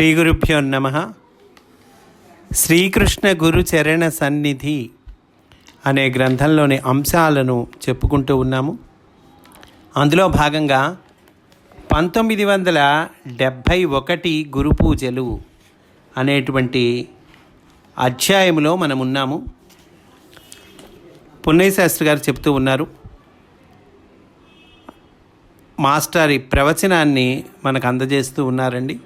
శ్రీ గురుభ్యో నమ. శ్రీకృష్ణ గురు చరణ సన్నిధి అనే గ్రంథంలోని అంశాలను చెప్పుకుంటూ ఉన్నాము. అందులో భాగంగా పంతొమ్మిది వందల డెబ్భై ఒకటి గురు పూజలు అనేటువంటి అధ్యాయంలో మనం ఉన్నాము. పున్నయ్య శాస్త్రి గారు చెప్తూ ఉన్నారు. మాస్టర్ ఈ ప్రవచనాన్ని మనకు అందజేస్తూ ఉన్నారండి.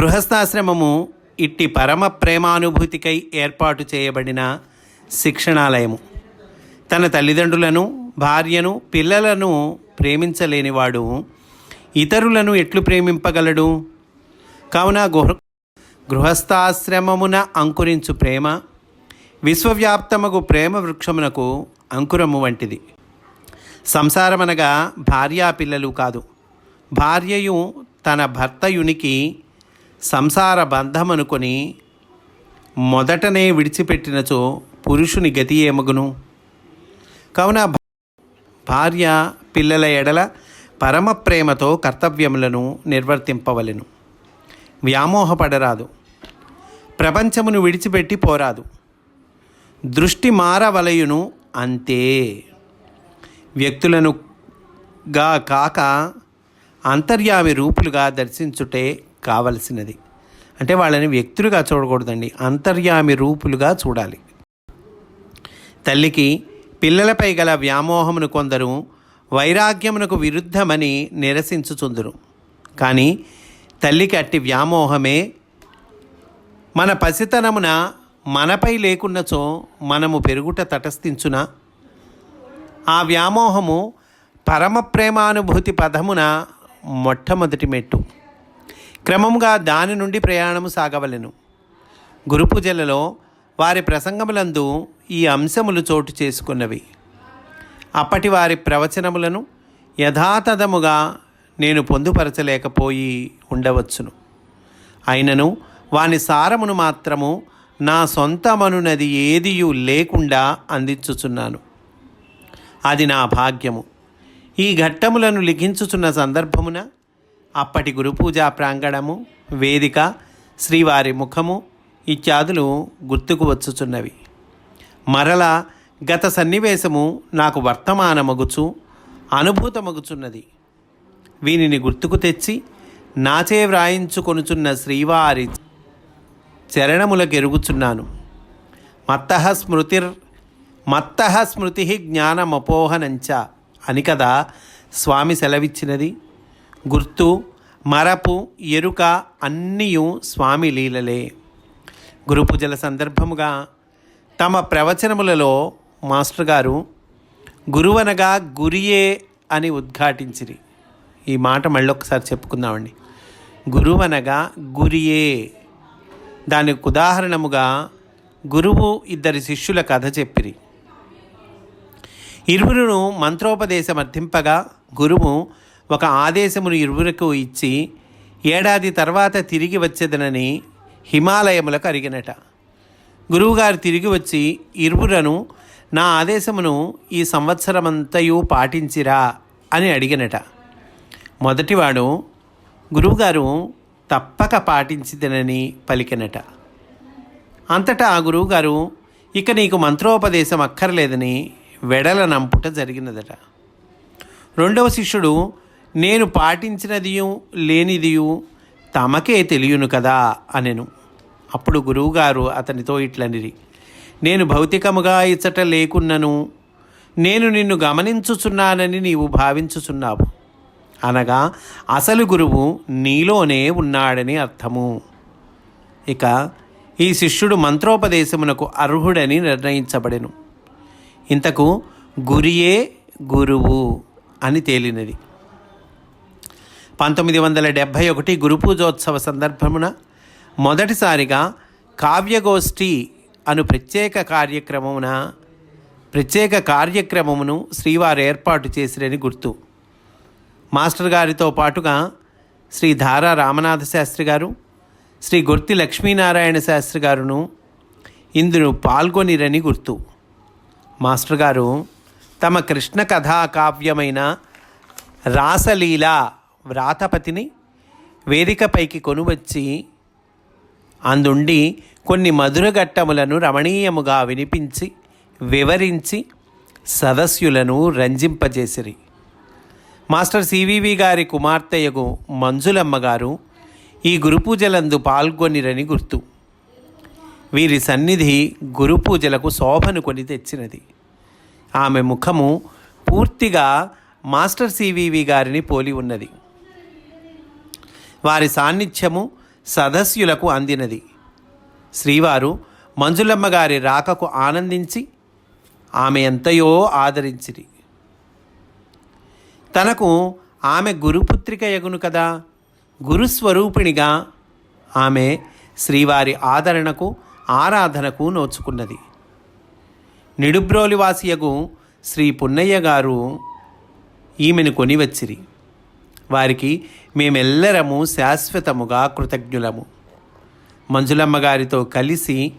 గృహస్థాశ్రమము ఇట్టి పరమ ప్రేమానుభూతికై ఏర్పాటు చేయబడిన శిక్షణాలయము. తన తల్లిదండ్రులను భార్యను పిల్లలను ప్రేమించలేనివాడు ఇతరులను ఎట్లు ప్రేమింపగలడు? కావున గృహ గృహస్థాశ్రమమున అంకురించు ప్రేమ విశ్వవ్యాప్తమగు ప్రేమ వృక్షమునకు అంకురము వంటిది. సంసారమనగా భార్యా పిల్లలు కాదు. భార్యయు తన భర్తయునికి సంసార బంధమనుకొని మొదటనే విడిచిపెట్టినచో పురుషుని గతి ఏమగును? కావున భార్య పిల్లల ఎడల పరమ ప్రేమతో కర్తవ్యములను నిర్వర్తింపవలెను. వ్యామోహపడరాదు. ప్రపంచమును విడిచిపెట్టి పోరాదు. దృష్టి మారవలయును అంతే. వ్యక్తులను గా కాక అంతర్యామి రూపులుగా దర్శించుటే కావలసినది. అంటే వాళ్ళని వ్యక్తులుగా చూడకూడదండి. అంతర్యామి రూపులుగా చూడాలి. తల్లికి పిల్లలపై గల వ్యామోహమును కొందరు వైరాగ్యమునకు విరుద్ధమని నిరసించుచుందురు. కానీ తల్లికి అట్టి వ్యామోహమే మన పసితనమున మనపై లేకున్నచో మనము పెరుగుట తటస్థించున? ఆ వ్యామోహము పరమ ప్రేమానుభూతి పదమున మొట్టమొదటి మెట్టు. క్రమముగా దాని నుండి ప్రయాణము సాగవలెను. గురుపూజలలో వారి ప్రసంగములందు ఈ అంశములు చోటు చేసుకున్నవి. అప్పటి వారి ప్రవచనములను యథాతథముగా నేను పొందుపరచలేకపోయి ఉండవచ్చును. అయినను వాని సారమును మాత్రము నా సొంతమనునది ఏదియు లేకుండా అందించుచున్నాను. అది నా భాగ్యము. ఈ ఘట్టములను లిఖించుచున్న సందర్భమున అప్పటి గురుపూజా ప్రాంగణము వేదిక శ్రీవారి ముఖము ఇత్యాదులు గుర్తుకు వచ్చుచున్నవి. మరల గత సన్నివేశము నాకు వర్తమానమగుచు అనుభూతమగుచున్నది. వీనిని గుర్తుకు తెచ్చి నాచే వ్రాయించుకొనుచున్న శ్రీవారి చరణములకెరుగుచున్నాను. మత్త స్మృతిర్ మత్త స్మృతి జ్ఞానమపోహనంచ అని కదా స్వామి సెలవిచ్చినది. గుర్తు మరపు ఎరుక అన్నీయు స్వామి లీలలే. గురుపూజల సందర్భముగా తమ ప్రవచనములలో మాస్టర్ గారు గురువనగా గురియే అని ఉద్ఘాటించిరి. ఈ మాట మళ్ళొకసారి చెప్పుకుందామండి. గురువనగా గురియే. దానికి ఉదాహరణముగా గురువు ఇద్దరి శిష్యుల కథ చెప్పిరి. ఇరువురును మంత్రోపదేశమర్థింపగా గురువు ఒక ఆదేశమును ఇరువురకు ఇచ్చి ఏడాది తర్వాత తిరిగి వచ్చేదనని హిమాలయములకు అరిగినట. గురువుగారు తిరిగి వచ్చి ఇరువురను నా ఆదేశమును ఈ సంవత్సరమంతయు పాటించిరా అని అడిగినట. మొదటివాడు గురువుగారు తప్పక పాటించిదనని పలికినట. అంతటా ఆ గురువుగారు ఇక నీకు మంత్రోపదేశం అక్కర్లేదని వెడల నంపుట జరిగినదట. రెండవ శిష్యుడు నేను పాటించినదియు లేనిదియు తమకే తెలియను కదా అనెను. అప్పుడు గురువుగారు అతనితో ఇట్లనిరి. నేను భౌతికముగా ఇచ్చట లేకున్నను నేను నిన్ను గమనించుచున్నానని నీవు భావించుచున్నావు. అనగా అసలు గురువు నీలోనే ఉన్నాడని అర్థము. ఇక ఈ శిష్యుడు మంత్రోపదేశమునకు అర్హుడని నిర్ణయించబడెను. ఇంతకు గురియే గురువు అని తేలినది. పంతొమ్మిది వందల డెబ్భై ఒకటి గురుపూజోత్సవ సందర్భమున మొదటిసారిగా కావ్యగోష్ఠి అను ప్రత్యేక కార్యక్రమమున ప్రత్యేక కార్యక్రమమును శ్రీవారు ఏర్పాటు చేసిరని గుర్తు. మాస్టర్ గారితో పాటుగా శ్రీ ధారా రామనాథ శాస్త్రి గారు శ్రీ గుర్తి లక్ష్మీనారాయణ శాస్త్రి గారును ఇందును పాల్గొనిరని గుర్తు. మాస్టర్ గారు తమ కృష్ణ కథా కావ్యమైన రాసలీల వ్రాతపతిని వేదికపైకి కొనువచ్చి అందుండి కొన్ని మధురఘట్టములను రమణీయముగా వినిపించి వివరించి సదస్యులను రంజింపజేసిరి. మాస్టర్ సివివి గారి కుమార్తెయగు మంజులమ్మ గారు ఈ గురుపూజలందు పాల్గొనిరని గుర్తు. వీరి సన్నిధి గురుపూజలకు శోభను కొని తెచ్చినది. ఆమె ముఖము పూర్తిగా మాస్టర్ సివివి గారిని పోలి ఉన్నది. వారి సాన్నిధ్యము సదస్యులకు అందినది. శ్రీవారు మంజులమ్మ గారి రాకకు ఆనందించి ఆమె ఎంతయో ఆదరించిరి. తనకు ఆమె గురుపుత్రిక యగును కదా గురుస్వరూపిణిగా ఆమె శ్రీవారి ఆదరణకు ఆరాధనకు నోచుకున్నది. నిడుబ్రోలివాసియగు శ్రీ పున్నయ్య గారు ఈమెను కొనివచ్చిరి. వారికి మేమెల్లరము శాశ్వతముగా కృతజ్ఞులము. మంజులమ్మ గారితో కలిసి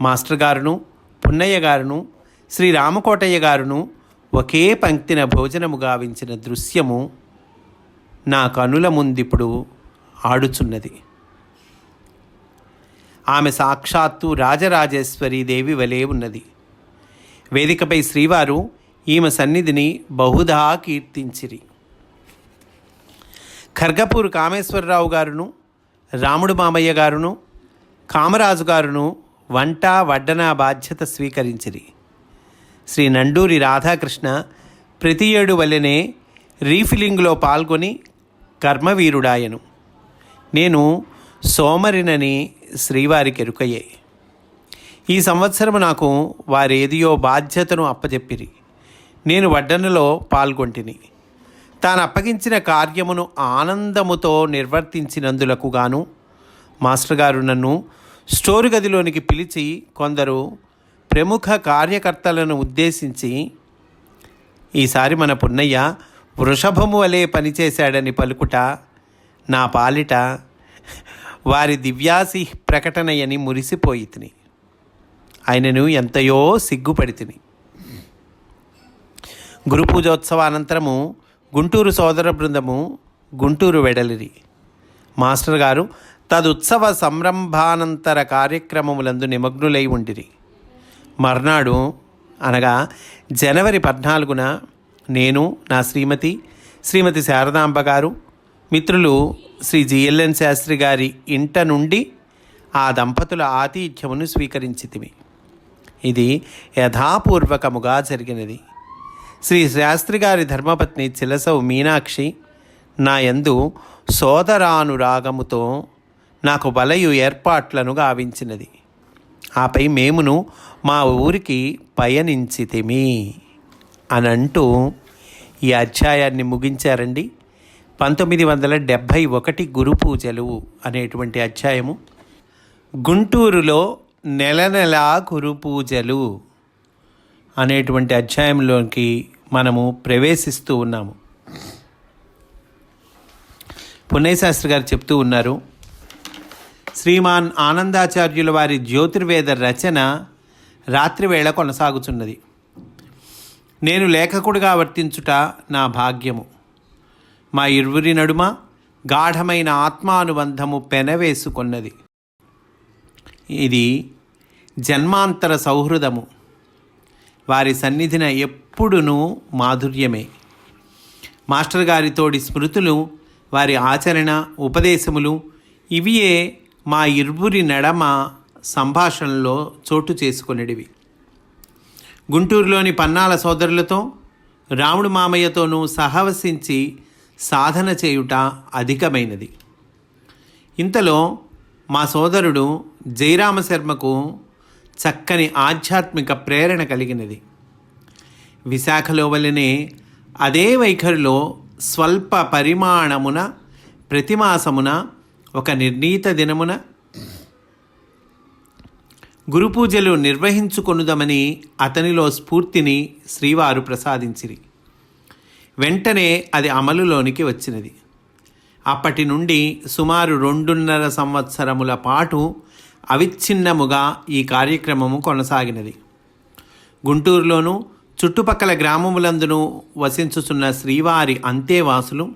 మాస్టర్ గారును పున్నయ్య గారును శ్రీ రామకోటయ్య గారును ఒకే పంక్తిన భోజనము గావించిన దృశ్యము నా కనుల ముందిప్పుడు ఆడుచున్నది. ఆమె సాక్షాత్తు రాజరాజేశ్వరి దేవి వలె ఉన్నది. వేదికపై శ్రీవారు ఈమె సన్నిధిని బహుధా కీర్తించిరి. ఖర్గపూర్ కామేశ్వరరావు గారును రాముడు మామయ్య గారును కామరాజు గారును వంట వడ్డన బాధ్యత స్వీకరించిరి. శ్రీ నండూరి రాధాకృష్ణ ప్రతి ఏడు వల్లనే రీఫిలింగ్లో పాల్గొని కర్మవీరుడాయను. నేను సోమరినని శ్రీవారికి ఎరుకయ్యే. ఈ సంవత్సరం నాకు వారేదియో బాధ్యతను అప్పచెప్పిరి నేను వడ్డనలో పాల్గొంటిని. తాను అప్పగించిన కార్యమును ఆనందముతో నిర్వర్తించినందులకు గాను మాస్టర్ గారు నన్ను స్టోర్ గదిలోనికి పిలిచి కొందరు ప్రముఖ కార్యకర్తలను ఉద్దేశించి ఈసారి మన పున్నయ్య వృషభము వలె పనిచేశాడని పలుకుట నా పాలిట వారి దివ్యాసి ప్రకటనయని మురిసిపోయి తిని ఆయనను ఎంతయో సిగ్గుపడి తిని గురు పూజోత్సవానంతరము గుంటూరు సోదర బృందము గుంటూరు వెడలిరి. మాస్టర్ గారు తదుత్సవ సంరంభానంతర కార్యక్రమములందు నిమగ్నులై ఉండిరి. మర్నాడు అనగా జనవరి పద్నాలుగున నేను నా శ్రీమతి శ్రీమతి శారదాంబ గారు మిత్రులు శ్రీ జిఎల్ఎన్ శాస్త్రి గారి ఇంట నుండి ఆ దంపతుల ఆతిథ్యమును స్వీకరించితివి ఇది యథాపూర్వకముగా జరిగినది. శ్రీ శాస్త్రి గారి ధర్మపత్ని చిలసవు మీనాక్షి నా యందు సోదరానురాగముతో నాకు బలయు ఏర్పాట్లను గావించినది. ఆపై మేమును మా ఊరికి పయనించితిమి అని అంటూ ఈ అధ్యాయాన్ని ముగించారండి. పంతొమ్మిది వందల డెబ్భై ఒకటి గురు పూజలు అనేటువంటి అధ్యాయము. గుంటూరులో నెల నెలా గురు పూజలు. అనేటువంటి అధ్యాయంలోకి మనము ప్రవేశిస్తూ ఉన్నాము. పుణ్యశాస్త్రి శాస్త్రి గారు చెప్తూ ఉన్నారు శ్రీమాన్ ఆనందాచార్యుల వారి జ్యోతిర్వేద రచన రాత్రివేళ కొనసాగుచున్నది. నేను లేఖకుడిగా వర్తించుట నా భాగ్యము. మా ఇరువురి నడుమ గాఢమైన ఆత్మానుబంధము పెనవేసుకొన్నది. ఇది జన్మాంతర సౌహృదము. వారి సన్నిధిన ఎప్పుడునూ మాధుర్యమే. మాస్టర్ గారితోడి స్మృతులు వారి ఆచరణ ఉపదేశములు ఇవియే మా ఇరువురి నడమ సంభాషణలో చోటు చేసుకొనిడివి. గుంటూరులోని పన్నాల సోదరులతో రాముడు మామయ్యతోనూ సహవసించి సాధన చేయుట అధికమైనది. ఇంతలో మా సోదరుడు జయరామశర్మకు చక్కని ఆధ్యాత్మిక ప్రేరణ కలిగినది. విశాఖలో వలనే అదే వైఖరిలో స్వల్ప పరిమాణమున ప్రతిమాసమున ఒక నిర్ణీత దినమున గురు పూజలు నిర్వహించుకొనుదమని అతనిలో స్ఫూర్తిని శ్రీవారు ప్రసాదించిరి. వెంటనే అది అమలులోనికి వచ్చినది. అప్పటి నుండి సుమారు రెండున్నర సంవత్సరముల పాటు అవిచ్ఛిన్నముగా ఈ కార్యక్రమము కొనసాగినది. గుంటూరులోను చుట్టుపక్కల గ్రామములందును వసించుచున్న శ్రీవారి అంతేవాసులు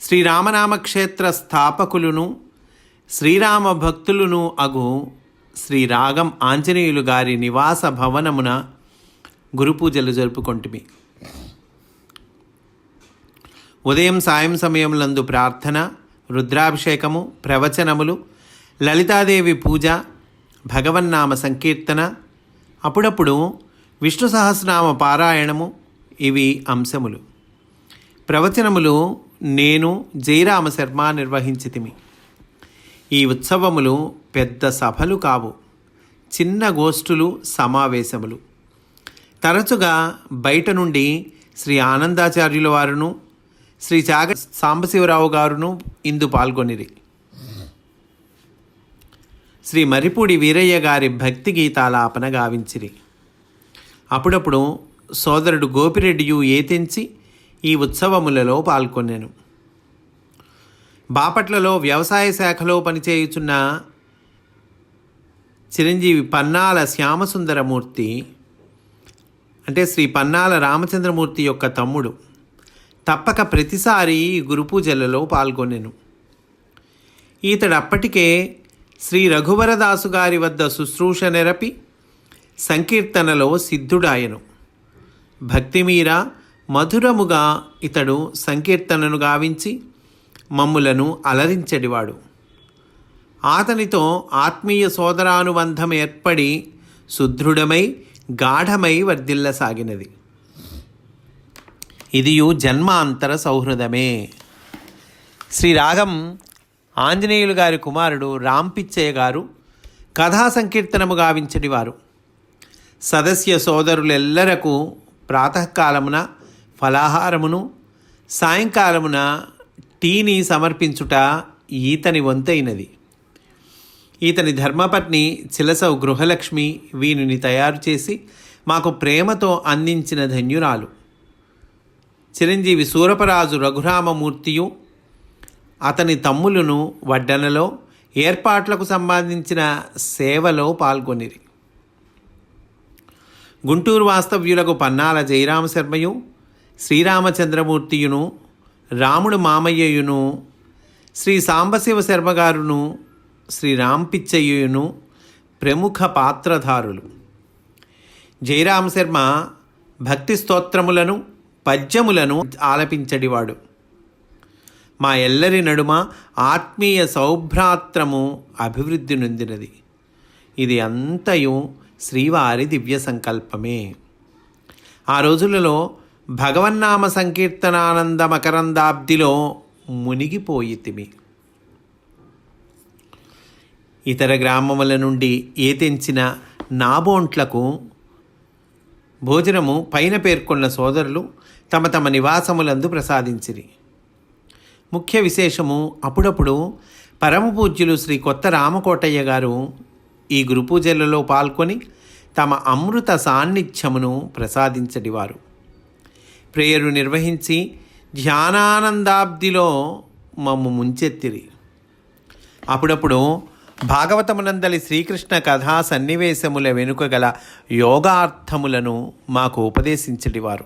శ్రీరామనామక్షేత్ర స్థాపకులును శ్రీరామ భక్తులను అగు శ్రీ రాగం ఆంజనేయులు గారి నివాస భవనమున గురుపూజలు జరుపుకొంటిమి. ఉదయం సాయం సమయములందు ప్రార్థన రుద్రాభిషేకము ప్రవచనములు లలితాదేవి పూజ భగవన్నామ సంకీర్తన అప్పుడప్పుడు విష్ణు సహస్రనామ పారాయణము ఇవి అంశములు. ప్రవచనములు నేను జయరామ శర్మ నిర్వహించితిమి. ఈ ఉత్సవములు పెద్ద సభలు కావు చిన్న గోష్ఠులు సమావేశములు. తరచుగా బయట నుండి శ్రీ ఆనందాచార్యుల వారును శ్రీ చాగ సాంబశివరావు గారును ఇందు పాల్గొనిరి. శ్రీ మరిపూడి వీరయ్య గారి భక్తి గీతాలాపన గావించిరి. అప్పుడప్పుడు సోదరుడు గోపిరెడ్డియు ఏతెంచి ఈ ఉత్సవములలో పాల్గొన్నాను. బాపట్లలో వ్యవసాయ శాఖలో పనిచేయుచున్న చిరంజీవి పన్నాల శ్యామసుందరమూర్తి అంటే శ్రీ పన్నాల రామచంద్రమూర్తి యొక్క తమ్ముడు తప్పక ప్రతిసారి గురు పూజలలో పాల్గొనెను ఈతడు అప్పటికే శ్రీ రఘువరదాసు గారి వద్ద శుశ్రూష నెరపి సంకీర్తనలో సిద్ధుడాయను. భక్తిమీర మధురముగా ఇతడు సంకీర్తనను గావించి మమ్ములను అలరించడివాడు. అతనితో ఆత్మీయ సోదరానుబంధం ఏర్పడి సుదృఢమై గాఢమై వర్ధిల్లసాగినది. ఇదియు జన్మాంతర సౌహృదమే. శ్రీరాగం ఆంజనేయులు గారి కుమారుడు రాంపిచ్చయ్య గారు కథా సంకీర్తనము గావించడివారు సదస్య సోదరులెల్లరకు ప్రాతకాలమున ఫలాహారమును సాయంకాలమున టీని సమర్పించుట ఈతని వంతైనది. ఈతని ధర్మపత్ని చిలసౌ గృహలక్ష్మి వీనిని తయారు చేసి మాకు ప్రేమతో అందించిన ధన్యురాలు. చిరంజీవి సూరపరాజు రఘురామమూర్తియు అతని తమ్ములను వడ్డనలో ఏర్పాట్లకు సంబంధించిన సేవలో పాల్గొనిరి. గుంటూరు వాస్తవ్యులకు పన్నాల జయరామ శర్మయు శ్రీరామచంద్రమూర్తియును రాముడు మామయ్యయును శ్రీ సాంబశివ శర్మగారును శ్రీ రాంపిచ్చయ్యయును ప్రముఖ పాత్రధారులు. జయరామ శర్మ భక్తి స్తోత్రములను పద్యములను ఆలపించడివాడు. మా ఎల్లరి నడుమ ఆత్మీయ సౌభ్రాత్రము అభివృద్ధి నొందినది. ఇది అంతయు శ్రీవారి దివ్య సంకల్పమే. ఆ రోజులలో భగవన్నామ సంకీర్తనానంద మకరందాబ్దిలో మునిగిపోయితిమి. ఇతర గ్రామముల నుండి ఏ తెంచిన నాబోంట్లకు భోజనము పైన పేర్కొన్న సోదరులు తమ తమ నివాసములందు ప్రసాదించిరి. ముఖ్య విశేషము అప్పుడప్పుడు పరమ పూజ్యులు శ్రీ కొత్త రామకోటయ్య గారు ఈ గురు పూజలలో పాల్గొని తమ అమృత సాన్నిధ్యమును ప్రసాదించడివారు. ప్రేయరు నిర్వహించి ధ్యానానందాబ్దిలో మమ్ము ముంచెత్తిరి. అప్పుడప్పుడు భాగవతమునందలి శ్రీకృష్ణ కథా సన్నివేశముల వెనుక గల యోగార్థములను మాకు ఉపదేశించడివారు.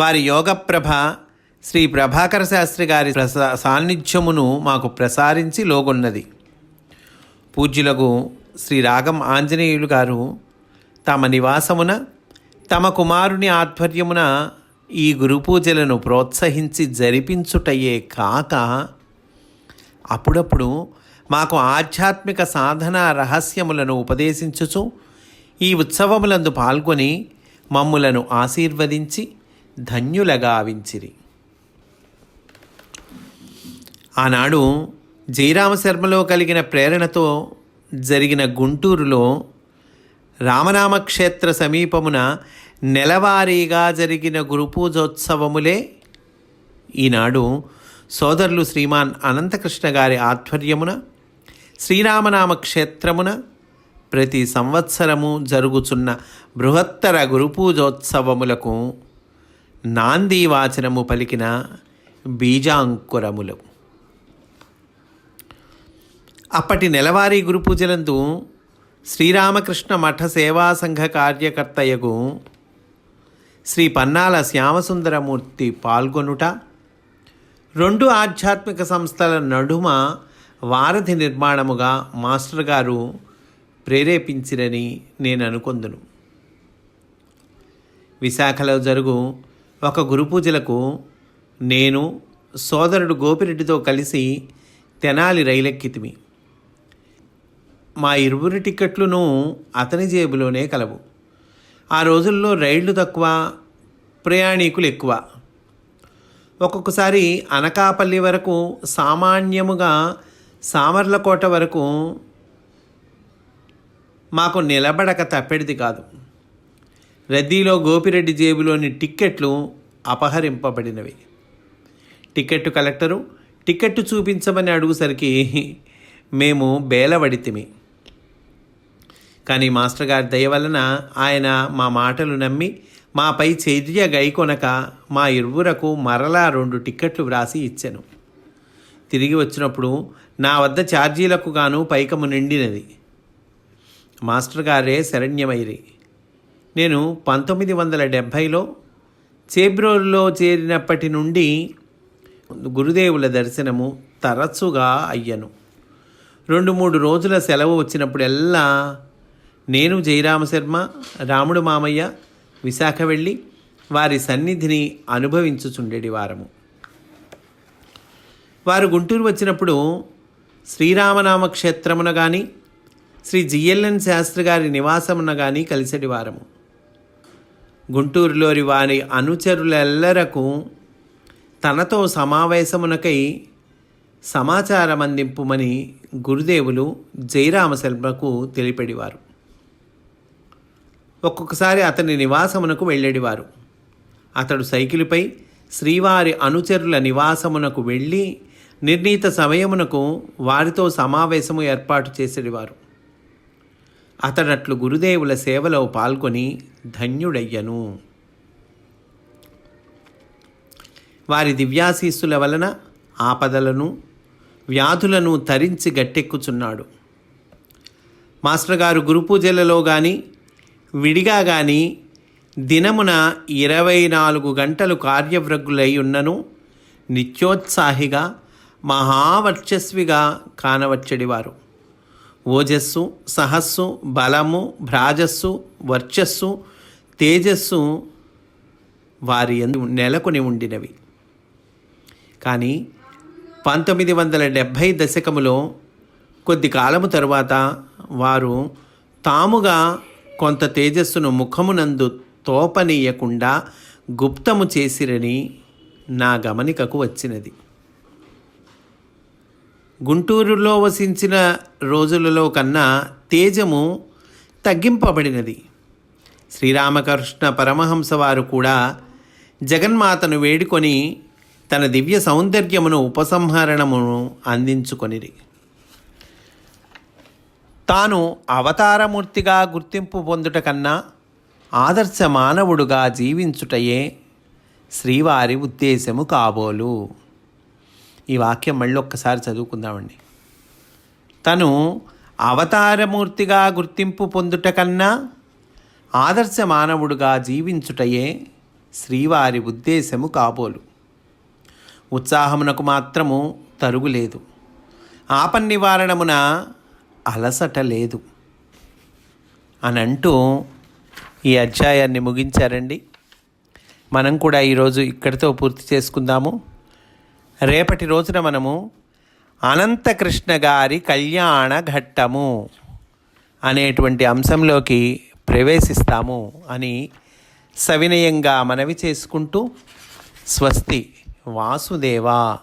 వారి యోగప్రభ శ్రీ ప్రభాకర శాస్త్రి గారి ప్రసా సాన్నిధ్యమును మాకు ప్రసారించి లోగొన్నది. పూజ్యులకు శ్రీ రాగం ఆంజనేయులు గారు తమ నివాసమున తమ కుమారుని ఆధ్వర్యమున ఈ గురు పూజలను ప్రోత్సహించి జరిపించుటయే కాక అప్పుడప్పుడు మాకు ఆధ్యాత్మిక సాధన రహస్యములను ఉపదేశించుచు ఈ ఉత్సవములందు పాల్గొని మమ్ములను ఆశీర్వదించి ధన్యులగావించిరి. ఆనాడు జయరామశర్మలో కలిగిన ప్రేరణతో జరిగిన గుంటూరులో రామనామక్షేత్ర సమీపమున నెలవారీగా జరిగిన గురుపూజోత్సవములే ఈనాడు సోదరులు శ్రీమాన్ అనంతకృష్ణ గారి ఆధ్వర్యమున శ్రీరామనామ క్షేత్రమున ప్రతి సంవత్సరము జరుగుచున్న బృహత్తర గురుపూజోత్సవములకు నాంది వాచనము పలికిన బీజాంకురములు. అప్పటి నెలవారీ గురుపూజలందు శ్రీరామకృష్ణ మఠ సేవా సంఘ కార్యకర్తయగు శ్రీ పన్నాల శ్యామసుందరమూర్తి పాల్గొనుట రెండు ఆధ్యాత్మిక సంస్థల నడుమ వారధి నిర్మాణముగా మాస్టర్ గారు ప్రేరేపించిరని నేను అనుకొందును విశాఖలో జరుగు ఒక గురు పూజలకు నేను సోదరుడు గోపిరెడ్డితో కలిసి తెనాలి రైలెక్కితిమి. మా ఇరువురి టిక్కెట్లును అతని జేబులోనే కలవు. ఆ రోజుల్లో రైళ్ళు తక్కువ ప్రయాణికులు ఎక్కువ. ఒక్కొక్కసారి అనకాపల్లి వరకు సామాన్యముగా సామర్లకోట వరకు మాకు నిలబడక తప్పెడిది కాదు. రద్దీలో గోపిరెడ్డి జేబులోని టిక్కెట్లు అపహరింపబడినవి. టిక్కెట్టు కలెక్టరు టిక్కెట్టు చూపించమని అడుగుసరికి మేము బేలబడితిమి కానీ మాస్టర్ గారి దయ వలన ఆయన మా మాటలు నమ్మి మాపై చర్య గైకొనక మా ఇరువురకు మరలా రెండు టిక్కెట్లు వ్రాసి ఇచ్చాను. తిరిగి వచ్చినప్పుడు నా వద్ద ఛార్జీలకు గాను పైకము నిండినది. మాస్టర్ గారే శరణ్యమైరి నేను పంతొమ్మిది వందల డెబ్భైలో చేబ్రోల్లో చేరినప్పటి నుండి గురుదేవుల దర్శనము తరచుగా అయ్యను. రెండు మూడు రోజుల సెలవు వచ్చినప్పుడెల్లా నేను జయరామశర్మ రాముడు మామయ్య విశాఖ వెళ్ళి వారి సన్నిధిని అనుభవించుచుండేటి వారము. వారు గుంటూరు వచ్చినప్పుడు శ్రీరామనామ క్షేత్రమున కానీ శ్రీ జిఎల్ఎన్ శాస్త్రి గారి నివాసమున కానీ కలిసటి వారము. గుంటూరులోని వారి అనుచరులెల్లరకు తనతో సమావేశమునకై సమాచారం అందింపుమని గురుదేవులు జయరామశర్మకు తెలిపెడివారు. ఒక్కొక్కసారి అతని నివాసమునకు వెళ్ళేడివారు. అతడు సైకిలుపై శ్రీవారి అనుచరుల నివాసమునకు వెళ్ళి నిర్ణీత సమయమునకు వారితో సమావేశము ఏర్పాటు చేసేవారు అతడట్లు గురుదేవుల సేవలో పాల్గొని ధన్యుడయ్యను. వారి దివ్యాశీస్సుల వలన ఆపదలను వ్యాధులను తరించి గట్టెక్కుచున్నాడు. మాస్టర్ గారు గురుపూజలలో కానీ విడిగా కానీ దినమున ఇరవై నాలుగు గంటలు కార్యవ్రగ్గులై ఉన్నను నిత్యోత్సాహిగా మహావర్చస్విగా కానవచ్చడివారు. ఓజస్సు సహస్సు బలము భ్రాజస్సు వర్చస్సు తేజస్సు వారి ఎందు నెలకొని ఉండినవి. కానీ పంతొమ్మిది వందల డెబ్భై దశకములో కొద్ది కాలము తరువాత వారు తాముగా కొంత తేజస్సును ముఖమునందు తోపనీయకుండా గుప్తము చేసిరని నా గమనికకు వచ్చినది. గుంటూరులో వసించిన రోజులలో కన్నా తేజము తగ్గింపబడినది. శ్రీరామకృష్ణ పరమహంస వారు కూడా జగన్మాతను వేడుకొని తన దివ్య సౌందర్యమును ఉపసంహరణమును అందించుకొనిరి. తాను అవతారమూర్తిగా గుర్తింపు పొందుట కన్నా ఆదర్శ మానవుడుగా జీవించుటయే శ్రీవారి ఉద్దేశము కాబోలు. ఈ వాక్యం మళ్ళీ ఒక్కసారి చదువుకుందామండి. తను అవతారమూర్తిగా గుర్తింపు పొందుట కన్నా ఆదర్శ మానవుడుగా జీవించుటయే శ్రీవారి ఉద్దేశము కాబోలు. ఉత్సాహమునకు మాత్రము తరుగులేదు ఆపన్నివారణమున అలసట లేదు. అని అంటూ ఈ అధ్యాయాన్ని ముగించారండి. మనం కూడా ఈరోజు ఇక్కడితో పూర్తి చేసుకుందాము. రేపటి రోజున మనము అనంతకృష్ణ గారి కళ్యాణ ఘట్టము అనేటువంటి అంశంలోకి ప్రవేశిస్తాము అని సవినయంగా మనవి చేసుకుంటూ స్వస్తి వాసుదేవా.